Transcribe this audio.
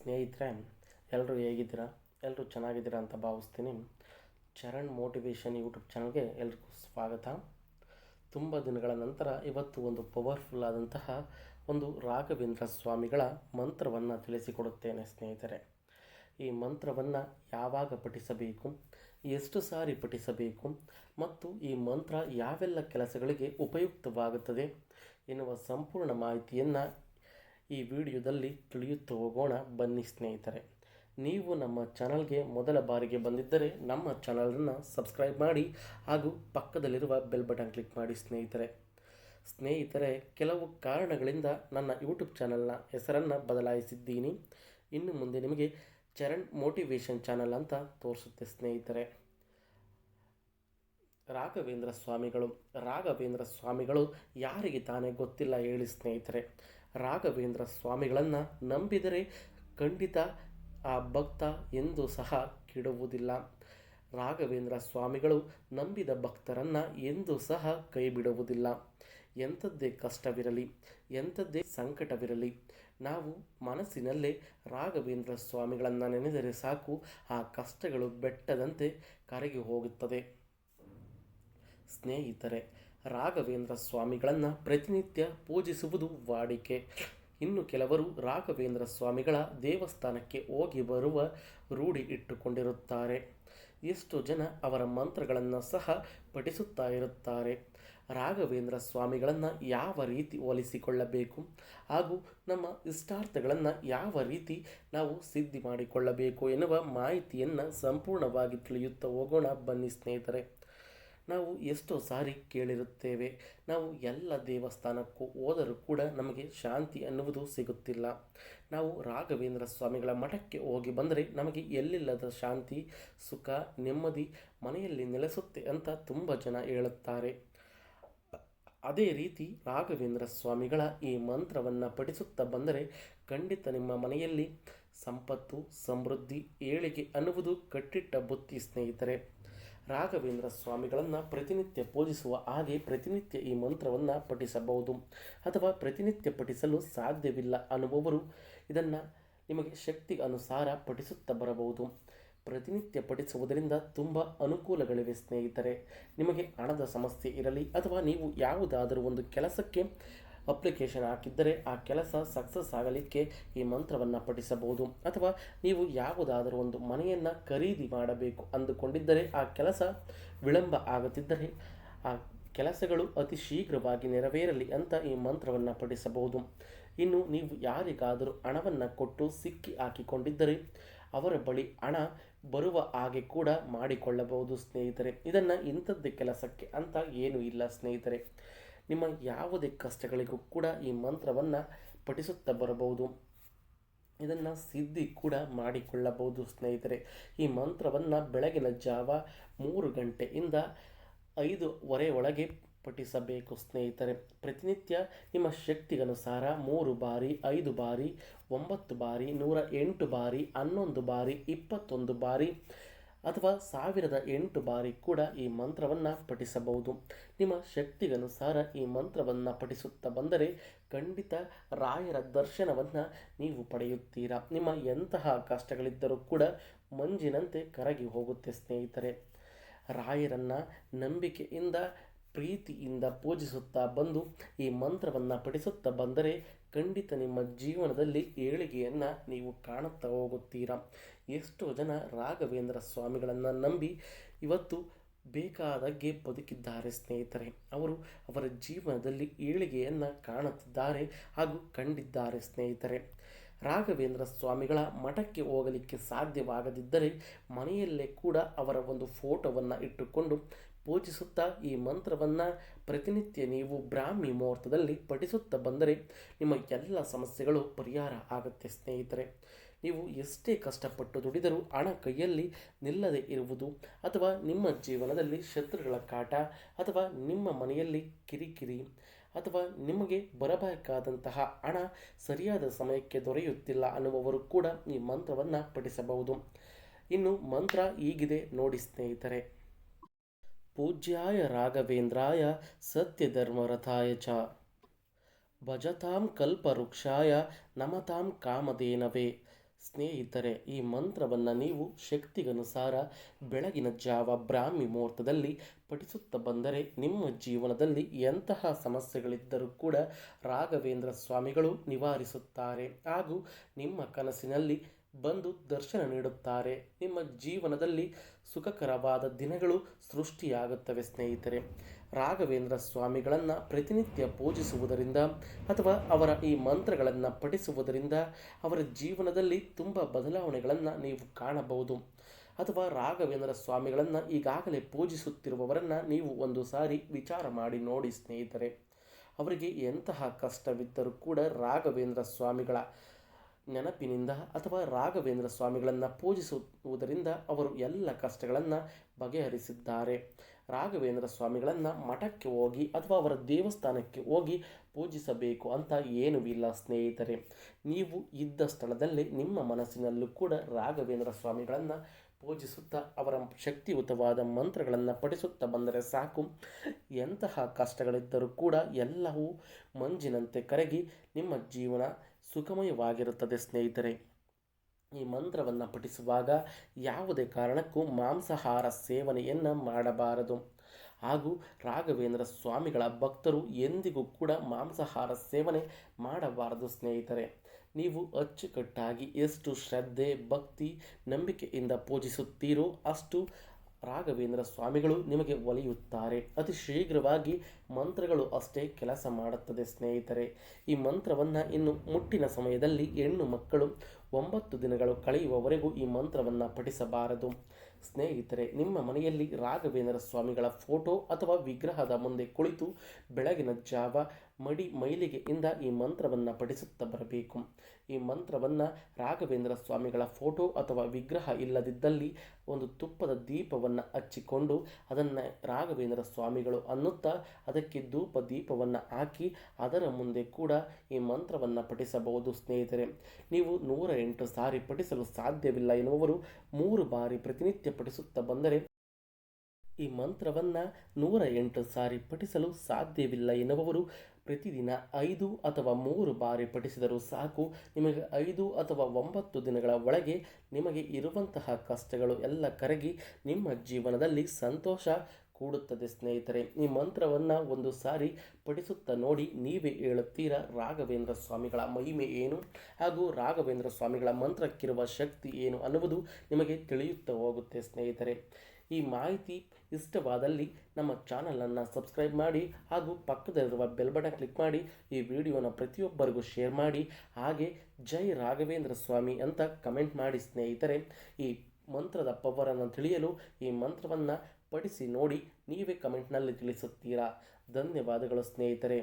ಸ್ನೇಹಿತರೆ ಎಲ್ಲರೂ ಹೇಗಿದ್ದೀರಾ? ಎಲ್ಲರೂ ಚೆನ್ನಾಗಿದ್ದೀರಾ ಅಂತ ಭಾವಿಸ್ತೀನಿ. ಚರಣ್ ಮೋಟಿವೇಶನ್ ಯೂಟ್ಯೂಬ್ ಚಾನಲ್ಗೆ ಎಲ್ರಿಗೂ ಸ್ವಾಗತ. ತುಂಬ ದಿನಗಳ ನಂತರ ಇವತ್ತು ಒಂದು ಪವರ್ಫುಲ್ ಆದಂತಹ ಒಂದು ರಾಘವೇಂದ್ರ ಸ್ವಾಮಿಗಳ ಮಂತ್ರವನ್ನು ತಿಳಿಸಿಕೊಡುತ್ತೇನೆ ಸ್ನೇಹಿತರೆ. ಈ ಮಂತ್ರವನ್ನು ಯಾವಾಗ ಪಠಿಸಬೇಕು, ಎಷ್ಟು ಸಾರಿ ಪಠಿಸಬೇಕು, ಮತ್ತು ಈ ಮಂತ್ರ ಯಾವೆಲ್ಲ ಕೆಲಸಗಳಿಗೆ ಉಪಯುಕ್ತವಾಗುತ್ತದೆ ಎನ್ನುವ ಸಂಪೂರ್ಣ ಮಾಹಿತಿಯನ್ನು ಈ ವಿಡಿಯೋದಲ್ಲಿ ತಿಳಿಯುತ್ತಾ ಹೋಗೋಣ. ಬನ್ನಿ ಸ್ನೇಹಿತರೆ, ನೀವು ನಮ್ಮ ಚಾನಲ್ಗೆ ಮೊದಲ ಬಾರಿಗೆ ಬಂದಿದ್ದರೆ ನಮ್ಮ ಚಾನಲನ್ನು ಸಬ್ಸ್ಕ್ರೈಬ್ ಮಾಡಿ ಹಾಗೂ ಪಕ್ಕದಲ್ಲಿರುವ ಬೆಲ್ ಬಟನ್ ಕ್ಲಿಕ್ ಮಾಡಿ ಸ್ನೇಹಿತರೆ. ಸ್ನೇಹಿತರೆ, ಕೆಲವು ಕಾರಣಗಳಿಂದ ನನ್ನ ಯೂಟ್ಯೂಬ್ ಚಾನಲ್ನ ಹೆಸರನ್ನು ಬದಲಾಯಿಸಿದ್ದೀನಿ. ಇನ್ನು ಮುಂದೆ ನಿಮಗೆ ಚರಣ್ ಮೋಟಿವೇಶನ್ ಚಾನಲ್ ಅಂತ ತೋರಿಸುತ್ತೆ ಸ್ನೇಹಿತರೆ. ರಾಘವೇಂದ್ರ ಸ್ವಾಮಿಗಳು ರಾಘವೇಂದ್ರ ಸ್ವಾಮಿಗಳು ಯಾರಿಗೆ ತಾನೇ ಗೊತ್ತಿಲ್ಲ ಹೇಳಿ ಸ್ನೇಹಿತರೆ. ರಾಘವೇಂದ್ರ ಸ್ವಾಮಿಗಳನ್ನು ನಂಬಿದರೆ ಖಂಡಿತ ಆ ಭಕ್ತ ಎಂದು ಸಹ ಕೆಡುವುದಿಲ್ಲ ರಾಘವೇಂದ್ರ ಸ್ವಾಮಿಗಳು ನಂಬಿದ ಭಕ್ತರನ್ನು ಎಂದೂ ಸಹ ಕೈ ಬಿಡುವುದಿಲ್ಲ ಎಂಥದ್ದೇ ಕಷ್ಟವಿರಲಿ, ಎಂಥದ್ದೇ ಸಂಕಟವಿರಲಿ, ನಾವು ಮನಸ್ಸಿನಲ್ಲೇ ರಾಘವೇಂದ್ರ ಸ್ವಾಮಿಗಳನ್ನು ನೆನೆದರೆ ಸಾಕು, ಆ ಕಷ್ಟಗಳು ಬೆಟ್ಟದಂತೆ ಕರಗಿ ಹೋಗುತ್ತದೆ. ಸ್ನೇಹಿತರೆ ರಾಘವೇಂದ್ರ ಸ್ವಾಮಿಗಳನ್ನು ಪ್ರತಿನಿತ್ಯ ಪೂಜಿಸುವುದು ವಾಡಿಕೆ. ಇನ್ನು ಕೆಲವರು ರಾಘವೇಂದ್ರ ಸ್ವಾಮಿಗಳ ದೇವಸ್ಥಾನಕ್ಕೆ ಹೋಗಿ ಬರುವ ರೂಢಿ ಇಟ್ಟುಕೊಂಡಿರುತ್ತಾರೆ. ಎಷ್ಟು ಜನ ಅವರ ಮಂತ್ರಗಳನ್ನು ಸಹ ಪಠಿಸುತ್ತಾ ಇರುತ್ತಾರೆ. ರಾಘವೇಂದ್ರ ಸ್ವಾಮಿಗಳನ್ನು ಯಾವ ರೀತಿ ಹೋಲಿಸಿಕೊಳ್ಳಬೇಕು? ಹಾಗೂ ನಮ್ಮ ಇಷ್ಟಾರ್ಥಗಳನ್ನು ಯಾವ ರೀತಿ ನಾವು ಸಿದ್ಧಿ ಮಾಡಿಕೊಳ್ಳಬೇಕು ಎನ್ನುವ ಮಾಹಿತಿಯನ್ನು ಸಂಪೂರ್ಣವಾಗಿ ತಿಳಿಯುತ್ತಾ ಹೋಗೋಣ ಬನ್ನಿ ಸ್ನೇಹಿತರೆ. ನಾವು ಎಷ್ಟೋ ಸಾರಿ ಕೇಳಿರುತ್ತೇವೆ. ನಾವು ಎಲ್ಲ ದೇವಸ್ಥಾನಕ್ಕೂ ಹೋದರೂ ಕೂಡ ನಮಗೆ ಶಾಂತಿ ಅನ್ನುವುದು ಸಿಗುತ್ತಿಲ್ಲ. ನಾವು ರಾಘವೇಂದ್ರ ಸ್ವಾಮಿಗಳ ಮಠಕ್ಕೆ ಹೋಗಿ ಬಂದರೆ ನಮಗೆ ಎಲ್ಲಿಲ್ಲದ ಶಾಂತಿ, ಸುಖ, ನೆಮ್ಮದಿ ಮನೆಯಲ್ಲಿ ನೆಲೆಸುತ್ತೆ ಅಂತ ತುಂಬ ಜನ ಹೇಳುತ್ತಾರೆ. ಅದೇ ರೀತಿ ರಾಘವೇಂದ್ರ ಸ್ವಾಮಿಗಳ ಈ ಮಂತ್ರವನ್ನು ಪಠಿಸುತ್ತಾ ಬಂದರೆ ಖಂಡಿತ ನಿಮ್ಮ ಮನೆಯಲ್ಲಿ ಸಂಪತ್ತು, ಸಮೃದ್ಧಿ, ಏಳಿಗೆ ಅನ್ನುವುದು ಕಟ್ಟಿಟ್ಟ ಬುತ್ತಿ ಸ್ನೇಹಿತರೆ. ರಾಘವೇಂದ್ರ ಸ್ವಾಮಿಗಳನ್ನು ಪ್ರತಿನಿತ್ಯ ಪೂಜಿಸುವ ಹಾಗೆ ಪ್ರತಿನಿತ್ಯ ಈ ಮಂತ್ರವನ್ನು ಪಠಿಸಬಹುದು ಅಥವಾ ಪ್ರತಿನಿತ್ಯ ಪಠಿಸಲು ಸಾಧ್ಯವಿಲ್ಲ ಅನ್ನುವವರು ಇದನ್ನು ನಿಮಗೆ ಶಕ್ತಿ ಅನುಸಾರ ಪಠಿಸುತ್ತಾ ಬರಬಹುದು. ಪ್ರತಿನಿತ್ಯ ಪಠಿಸುವುದರಿಂದ ತುಂಬ ಅನುಕೂಲಗಳಿವೆ ಸ್ನೇಹಿತರೆ. ನಿಮಗೆ ಹಣದ ಸಮಸ್ಯೆ ಇರಲಿ ಅಥವಾ ನೀವು ಯಾವುದಾದರೂ ಒಂದು ಕೆಲಸಕ್ಕೆ ಅಪ್ಲಿಕೇಶನ್ ಹಾಕಿದ್ದರೆ ಆ ಕೆಲಸ ಸಕ್ಸಸ್ ಆಗಲಿಕ್ಕೆ ಈ ಮಂತ್ರವನ್ನು ಪಠಿಸಬಹುದು. ಅಥವಾ ನೀವು ಯಾವುದಾದರೂ ಒಂದು ಮನೆಯನ್ನು ಖರೀದಿ ಮಾಡಬೇಕು ಅಂದುಕೊಂಡಿದ್ದರೆ ಆ ಕೆಲಸ ವಿಳಂಬ ಆಗುತ್ತಿದ್ದರೆ ಆ ಕೆಲಸಗಳು ಅತಿ ಶೀಘ್ರವಾಗಿ ನೆರವೇರಲಿ ಅಂತ ಈ ಮಂತ್ರವನ್ನು ಪಠಿಸಬಹುದು. ಇನ್ನು ನೀವು ಯಾರಿಗಾದರೂ ಹಣವನ್ನು ಕೊಟ್ಟು ಸಿಕ್ಕಿ ಹಾಕಿಕೊಂಡಿದ್ದರೆ ಅವರ ಬಳಿ ಹಣ ಬರುವ ಹಾಗೆ ಕೂಡ ಮಾಡಿಕೊಳ್ಳಬಹುದು ಸ್ನೇಹಿತರೆ. ಇದನ್ನು ಇಂಥದ್ದೇ ಕೆಲಸಕ್ಕೆ ಅಂತ ಏನೂ ಇಲ್ಲ ಸ್ನೇಹಿತರೆ. ನಿಮ್ಮ ಯಾವುದೇ ಕಷ್ಟಗಳಿಗೂ ಕೂಡ ಈ ಮಂತ್ರವನ್ನು ಪಠಿಸುತ್ತಾ ಬರಬಹುದು. ಇದನ್ನು ಸಿದ್ಧಿ ಕೂಡ ಮಾಡಿಕೊಳ್ಳಬಹುದು, ಸ್ನೇಹಿತರೆ. ಈ ಮಂತ್ರವನ್ನು ಬೆಳಗಿನ ಜಾವ ಮೂರು ಗಂಟೆಯಿಂದ ಐದುವರೆ ಒಳಗೆ ಪಠಿಸಬೇಕು, ಸ್ನೇಹಿತರೆ. ಪ್ರತಿನಿತ್ಯ ನಿಮ್ಮ ಶಕ್ತಿಗನುಸಾರ ಮೂರು ಬಾರಿ, ಐದು ಬಾರಿ, ಒಂಬತ್ತು ಬಾರಿ, ನೂರ ಎಂಟು ಬಾರಿ, ಹನ್ನೊಂದು ಬಾರಿ, ಇಪ್ಪತ್ತೊಂದು ಬಾರಿ ಅಥವಾ ಸಾವಿರದ ಎಂಟು ಬಾರಿ ಕೂಡ ಈ ಮಂತ್ರವನ್ನು ಪಠಿಸಬಹುದು. ನಿಮ್ಮ ಶಕ್ತಿಗನುಸಾರ ಈ ಮಂತ್ರವನ್ನು ಪಠಿಸುತ್ತಾ ಬಂದರೆ ಖಂಡಿತ ರಾಯರ ದರ್ಶನವನ್ನು ನೀವು ಪಡೆಯುತ್ತೀರಾ. ನಿಮ್ಮ ಎಂತಹ ಕಷ್ಟಗಳಿದ್ದರೂ ಕೂಡ ಮಂಜಿನಂತೆ ಕರಗಿ ಹೋಗುತ್ತೆ ಸ್ನೇಹಿತರೆ. ರಾಯರನ್ನು ನಂಬಿಕೆಯಿಂದ, ಪ್ರೀತಿಯಿಂದ ಪೂಜಿಸುತ್ತಾ ಬಂದು ಈ ಮಂತ್ರವನ್ನು ಪಠಿಸುತ್ತಾ ಬಂದರೆ ಖಂಡಿತ ನಿಮ್ಮ ಜೀವನದಲ್ಲಿ ಏಳಿಗೆಯನ್ನು ನೀವು ಕಾಣುತ್ತಾ ಹೋಗುತ್ತೀರಾ. ಎಷ್ಟೋ ಜನ ರಾಘವೇಂದ್ರ ಸ್ವಾಮಿಗಳನ್ನು ನಂಬಿ ಇವತ್ತು ಬೇಕಾದಾಗೆ ಬದುಕಿದ್ದಾರೆ ಸ್ನೇಹಿತರೆ. ಅವರು ಅವರ ಜೀವನದಲ್ಲಿ ಏಳಿಗೆಯನ್ನು ಕಾಣುತ್ತಿದ್ದಾರೆ ಹಾಗೂ ಕಂಡಿದ್ದಾರೆ ಸ್ನೇಹಿತರೆ. ರಾಘವೇಂದ್ರ ಸ್ವಾಮಿಗಳ ಮಠಕ್ಕೆ ಹೋಗಲಿಕ್ಕೆ ಸಾಧ್ಯವಾಗದಿದ್ದರೆ ಮನೆಯಲ್ಲೇ ಕೂಡ ಅವರ ಒಂದು ಫೋಟೋವನ್ನು ಇಟ್ಟುಕೊಂಡು ಪೂಜಿಸುತ್ತಾ ಈ ಮಂತ್ರವನ್ನು ಪ್ರತಿನಿತ್ಯ ನೀವು ಬ್ರಾಹ್ಮಿ ಮುಹೂರ್ತದಲ್ಲಿ ಪಠಿಸುತ್ತಾ ಬಂದರೆ ನಿಮ್ಮ ಎಲ್ಲ ಸಮಸ್ಯೆಗಳು ಪರಿಹಾರ ಆಗುತ್ತೆ ಸ್ನೇಹಿತರೆ. ನೀವು ಎಷ್ಟೇ ಕಷ್ಟಪಟ್ಟು ದುಡಿದರೂ ಹಣ ಕೈಯಲ್ಲಿ ನಿಲ್ಲದೆ ಇರುವುದು ಅಥವಾ ನಿಮ್ಮ ಜೀವನದಲ್ಲಿ ಶತ್ರುಗಳ ಕಾಟ ಅಥವಾ ನಿಮ್ಮ ಮನೆಯಲ್ಲಿ ಕಿರಿಕಿರಿ ಅಥವಾ ನಿಮಗೆ ಬರಬೇಕಾದಂತಹ ಹಣ ಸರಿಯಾದ ಸಮಯಕ್ಕೆ ದೊರೆಯುತ್ತಿಲ್ಲ ಅನ್ನುವವರು ಕೂಡ ಈ ಮಂತ್ರವನ್ನು ಪಠಿಸಬಹುದು. ಇನ್ನು ಮಂತ್ರ ಹೀಗಿದೆ, ನೋಡಿ ಸ್ನೇಹಿತರೆ. ಪೂಜ್ಯಾಯ ರಾಘವೇಂದ್ರಾಯ ಸತ್ಯಧರ್ಮರಥಾಯ ಚ. ಭಜತಾಂ ಕಲ್ಪವೃಕ್ಷಾಯ ನಮತಾಂ ಕಾಮಧೇನವೇ. ಸ್ನೇಹಿತರೆ, ಈ ಮಂತ್ರವನ್ನು ನೀವು ಶಕ್ತಿಗನುಸಾರ ಬೆಳಗಿನ ಜಾವ ಬ್ರಾಹ್ಮಿ ಮುಹೂರ್ತದಲ್ಲಿ ಪಠಿಸುತ್ತಾ ಬಂದರೆ ನಿಮ್ಮ ಜೀವನದಲ್ಲಿ ಎಂತಹ ಸಮಸ್ಯೆಗಳಿದ್ದರೂ ಕೂಡ ರಾಘವೇಂದ್ರ ಸ್ವಾಮಿಗಳು ನಿವಾರಿಸುತ್ತಾರೆ. ಹಾಗೂ ನಿಮ್ಮ ಕನಸಿನಲ್ಲಿ ಬಂದು ದರ್ಶನ ನೀಡುತ್ತಾರೆ. ನಿಮ್ಮ ಜೀವನದಲ್ಲಿ ಸುಖಕರವಾದ ದಿನಗಳು ಸೃಷ್ಟಿಯಾಗುತ್ತವೆ ಸ್ನೇಹಿತರೆ. ರಾಘವೇಂದ್ರ ಸ್ವಾಮಿಗಳನ್ನು ಪ್ರತಿನಿತ್ಯ ಪೂಜಿಸುವುದರಿಂದ ಅಥವಾ ಅವರ ಈ ಮಂತ್ರಗಳನ್ನು ಪಠಿಸುವುದರಿಂದ ಅವರ ಜೀವನದಲ್ಲಿ ತುಂಬ ಬದಲಾವಣೆಗಳನ್ನು ನೀವು ಕಾಣಬಹುದು. ಅಥವಾ ರಾಘವೇಂದ್ರ ಸ್ವಾಮಿಗಳನ್ನು ಈಗಾಗಲೇ ಪೂಜಿಸುತ್ತಿರುವವರನ್ನು ನೀವು ಒಂದು ಸಾರಿ ವಿಚಾರ ಮಾಡಿ ನೋಡಿ ಸ್ನೇಹಿತರೆ. ಅವರಿಗೆ ಎಂತಹ ಕಷ್ಟವಿದ್ದರೂ ಕೂಡ ರಾಘವೇಂದ್ರ ಸ್ವಾಮಿಗಳ ನೆನಪಿನಿಂದ ಅಥವಾ ರಾಘವೇಂದ್ರ ಸ್ವಾಮಿಗಳನ್ನು ಪೂಜಿಸುವುದರಿಂದ ಅವರು ಎಲ್ಲ ಕಷ್ಟಗಳನ್ನು ಬಗೆಹರಿಸಿದ್ದಾರೆ. ರಾಘವೇಂದ್ರ ಸ್ವಾಮಿಗಳನ್ನು ಮಠಕ್ಕೆ ಹೋಗಿ ಅಥವಾ ಅವರ ದೇವಸ್ಥಾನಕ್ಕೆ ಹೋಗಿ ಪೂಜಿಸಬೇಕು ಅಂತ ಏನೂ ಇಲ್ಲ ಸ್ನೇಹಿತರೆ. ನೀವು ಇದ್ದ ಸ್ಥಳದಲ್ಲಿ ನಿಮ್ಮ ಮನಸ್ಸಿನಲ್ಲೂ ಕೂಡ ರಾಘವೇಂದ್ರ ಸ್ವಾಮಿಗಳನ್ನು ಪೂಜಿಸುತ್ತಾ ಅವರ ಶಕ್ತಿಯುತವಾದ ಮಂತ್ರಗಳನ್ನು ಪಠಿಸುತ್ತಾ ಬಂದರೆ ಸಾಕು. ಎಂತಹ ಕಷ್ಟಗಳಿದ್ದರೂ ಕೂಡ ಎಲ್ಲವೂ ಮಂಜಿನಂತೆ ಕರಗಿ ನಿಮ್ಮ ಜೀವನ ಸುಖಮಯವಾಗಿರುತ್ತದೆ, ಸ್ನೇಹಿತರೆ. ಈ ಮಂತ್ರವನ್ನು ಪಠಿಸುವಾಗ ಯಾವುದೇ ಕಾರಣಕ್ಕೂ ಮಾಂಸಾಹಾರ ಸೇವನೆಯನ್ನು ಮಾಡಬಾರದು. ಹಾಗೂ ರಾಘವೇಂದ್ರ ಸ್ವಾಮಿಗಳ ಭಕ್ತರು ಎಂದಿಗೂ ಕೂಡ ಮಾಂಸಾಹಾರ ಸೇವನೆ ಮಾಡಬಾರದು, ಸ್ನೇಹಿತರೆ. ನೀವು ಅಚ್ಚುಕಟ್ಟಾಗಿ ಎಷ್ಟು ಶ್ರದ್ಧೆ, ಭಕ್ತಿ, ನಂಬಿಕೆಯಿಂದ ಪೂಜಿಸುತ್ತೀರೋ ಅಷ್ಟು ರಾಘವೇಂದ್ರ ಸ್ವಾಮಿಗಳು ನಿಮಗೆ ಒಲಿಯುತ್ತಾರೆ. ಅತಿ ಶೀಘ್ರವಾಗಿ ಮಂತ್ರಗಳು ಅಷ್ಟೇ ಕೆಲಸ ಮಾಡುತ್ತದೆ ಸ್ನೇಹಿತರೆ. ಈ ಮಂತ್ರವನ್ನು ಇನ್ನು ಮುಟ್ಟಿನ ಸಮಯದಲ್ಲಿ ಹೆಣ್ಣು ಮಕ್ಕಳು ಒಂಬತ್ತು ದಿನಗಳು ಕಳೆಯುವವರೆಗೂ ಈ ಮಂತ್ರವನ್ನು ಪಠಿಸಬಾರದು. ಸ್ನೇಹಿತರೆ, ನಿಮ್ಮ ಮನೆಯಲ್ಲಿ ರಾಘವೇಂದ್ರ ಸ್ವಾಮಿಗಳ ಫೋಟೋ ಅಥವಾ ವಿಗ್ರಹದ ಮುಂದೆ ಕುಳಿತು ಬೆಳಗಿನ ಜಾವ ಮಡಿ ಮೈಲಿಗೆಯಿಂದ ಈ ಮಂತ್ರವನ್ನು ಪಠಿಸುತ್ತಾ ಬರಬೇಕು. ಈ ಮಂತ್ರವನ್ನು ರಾಘವೇಂದ್ರ ಸ್ವಾಮಿಗಳ ಫೋಟೋ ಅಥವಾ ವಿಗ್ರಹ ಇಲ್ಲದಿದ್ದಲ್ಲಿ ಒಂದು ತುಪ್ಪದ ದೀಪವನ್ನು ಹಚ್ಚಿಕೊಂಡು ಅದನ್ನು ರಾಘವೇಂದ್ರ ಸ್ವಾಮಿಗಳು ಅನ್ನುತ್ತಾ ಅದಕ್ಕೆ ಧೂಪ ದೀಪವನ್ನು ಹಾಕಿ ಅದರ ಮುಂದೆ ಕೂಡ ಈ ಮಂತ್ರವನ್ನು ಪಠಿಸಬಹುದು ಸ್ನೇಹಿತರೆ. ನೀವು ನೂರ ಎಂಟು ಸಾರಿ ಪಠಿಸಲು ಸಾಧ್ಯವಿಲ್ಲ ಎನ್ನುವರು ಮೂರು ಬಾರಿ ಪ್ರತಿನಿತ್ಯ ಪಠಿಸುತ್ತಾ ಬಂದರೆ ಈ ಮಂತ್ರವನ್ನು ನೂರ ಎಂಟು ಸಾರಿ ಪಠಿಸಲು ಸಾಧ್ಯವಿಲ್ಲ ಎನ್ನುವವರು ಪ್ರತಿದಿನ ಐದು ಅಥವಾ ಮೂರು ಬಾರಿ ಪಠಿಸಿದರೂ ಸಾಕು. ನಿಮಗೆ ಐದು ಅಥವಾ ಒಂಬತ್ತು ದಿನಗಳ ಒಳಗೆ ನಿಮಗೆ ಇರುವಂತಹ ಕಷ್ಟಗಳು ಎಲ್ಲ ಕರಗಿ ನಿಮ್ಮ ಜೀವನದಲ್ಲಿ ಸಂತೋಷ ಕೂಡುತ್ತದೆ ಸ್ನೇಹಿತರೆ. ಈ ಮಂತ್ರವನ್ನು ಒಂದು ಸಾರಿ ಪಠಿಸುತ್ತಾ ನೋಡಿ ನೀವೇ ಹೇಳುತ್ತೀರಾ, ರಾಘವೇಂದ್ರ ಸ್ವಾಮಿಗಳ ಮಹಿಮೆ ಏನು? ಹಾಗೂ ರಾಘವೇಂದ್ರ ಸ್ವಾಮಿಗಳ ಮಂತ್ರಕ್ಕಿರುವ ಶಕ್ತಿ ಏನು ಅನ್ನುವುದು ನಿಮಗೆ ತಿಳಿಯುತ್ತಾ ಹೋಗುತ್ತೆ ಸ್ನೇಹಿತರೆ. ಈ ಮಾಹಿತಿ ಇಷ್ಟವಾದಲ್ಲಿ ನಮ್ಮ ಚಾನಲನ್ನು ಸಬ್ಸ್ಕ್ರೈಬ್ ಮಾಡಿ ಹಾಗೂ ಪಕ್ಕದಲ್ಲಿರುವ ಬೆಲ್ ಬಟನ್ ಕ್ಲಿಕ್ ಮಾಡಿ ಈ ವಿಡಿಯೋನ ಪ್ರತಿಯೊಬ್ಬರಿಗೂ ಶೇರ್ ಮಾಡಿ. ಹಾಗೆ ಜೈ ರಾಘವೇಂದ್ರ ಸ್ವಾಮಿ ಅಂತ ಕಮೆಂಟ್ ಮಾಡಿ ಸ್ನೇಹಿತರೆ, ಈ ಮಂತ್ರದ ಪವರನ್ನು ತಿಳಿಯಲು ಈ ಮಂತ್ರವನ್ನು ಪಡಿಸಿ ನೋಡಿ ನೀವೇ ಕಮೆಂಟ್ನಲ್ಲಿ ತಿಳಿಸುತ್ತೀರಾ. ಧನ್ಯವಾದಗಳು ಸ್ನೇಹಿತರೆ.